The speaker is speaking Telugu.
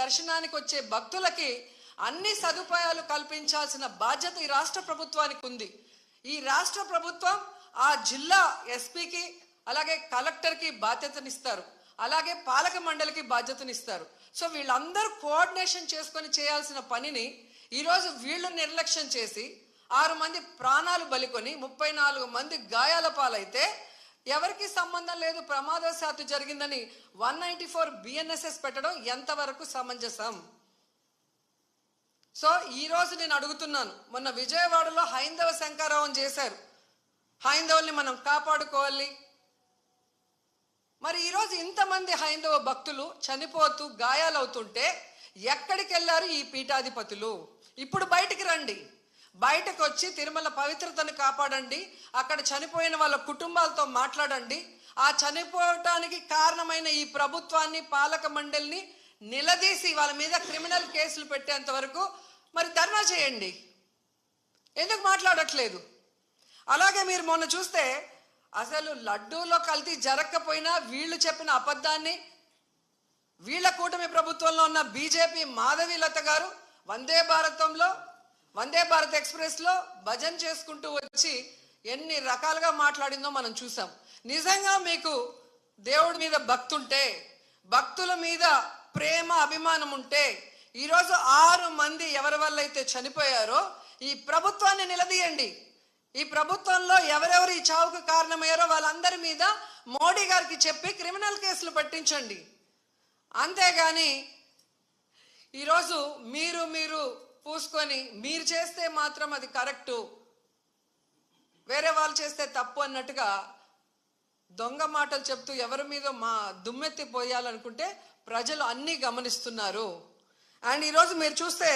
దర్శనానికి వచ్చే భక్తులకి అన్ని సదుపాయాలు కల్పించాల్సిన బాధ్యత ఈ రాష్ట్ర ప్రభుత్వానికి ఉంది. ఈ రాష్ట్ర ప్రభుత్వం ఆ జిల్లా ఎస్పీకి అలాగే కలెక్టర్కి బాధ్యతనిస్తారు. అలాగే పాలక మండలికి బాధ్యతనిస్తారు. సో వీళ్ళందరూ కోఆర్డినేషన్ చేసుకొని చేయాల్సిన పనిని ఈరోజు వీళ్ళు నిర్లక్ష్యం చేసి ఆరు మంది ప్రాణాలు బలికొని ముప్పై నాలుగు మంది గాయాల పాలైతే ఎవరికి సంబంధం లేదు ప్రమాదవశాత్తు జరిగిందని వన్ నైంటీ ఫోర్ బిఎన్ఎస్ఎస్ పెట్టడం ఎంతవరకు సమంజసం? సో ఈ రోజు నేను అడుగుతున్నాను మొన్న విజయవాడలో హైందవ శంకారావం చేశారు. హైందవుల్ని మనం కాపాడుకోవాలి. మరి ఈరోజు ఇంతమంది హైందవ భక్తులు చనిపోతూ గాయాలవుతుంటే ఎక్కడికి వెళ్ళారు ఈ పీఠాధిపతులు? ఇప్పుడు బయటికి రండి. బయటకు వచ్చి తిరుమల పవిత్రతను కాపాడండి. అక్కడ చనిపోయిన వాళ్ళ కుటుంబాలతో మాట్లాడండి. ఆ చనిపోవటానికి కారణమైన ఈ ప్రభుత్వాన్ని పాలక మండలిని నిలదీసి వాళ్ళ మీద క్రిమినల్ కేసులు పెట్టేంత వరకు మరి ధర్నా చేయండి. ఎందుకు మాట్లాడట్లేదు? అలాగే మీరు మొన్న చూస్తే అసలు లడ్డూలో కల్తీ జరగకపోయినా వీళ్ళు చెప్పిన అబద్ధాన్ని వీళ్ళ కూటమి ప్రభుత్వంలో ఉన్న బీజేపీ మాధవి లత గారు వందే భారతంలో వందే భారత్ ఎక్స్ప్రెస్లో భజన చేసుకుంటూ వచ్చి ఎన్ని రకాలుగా మాట్లాడిందో మనం చూసాం. నిజంగా మీకు దేవుడి మీద భక్తుంటే భక్తుల మీద ప్రేమ అభిమానం ఉంటే ఈరోజు ఆరు మంది ఎవరి వల్ల అయితే చనిపోయారో ఈ ప్రభుత్వాన్ని నిలదీయండి. ఈ ప్రభుత్వంలో ఎవరెవరు ఈ చావుకు కారణమయ్యారో వాళ్ళందరి మీద మోడీ గారికి చెప్పి క్రిమినల్ కేసులు పట్టించండి. అంతేగాని ఈరోజు మీరు మీరు పూసుకొని మీరు చేస్తే మాత్రం అది కరెక్టు వేరే వాళ్ళు చేస్తే తప్పు అన్నట్టుగా దొంగ మాటలు చెప్తూ ఎవరి మీద మా దుమ్మెత్తి పోయాలనుకుంటే ప్రజలు అన్నీ గమనిస్తున్నారు. అండ్ ఈరోజు మీరు చూస్తే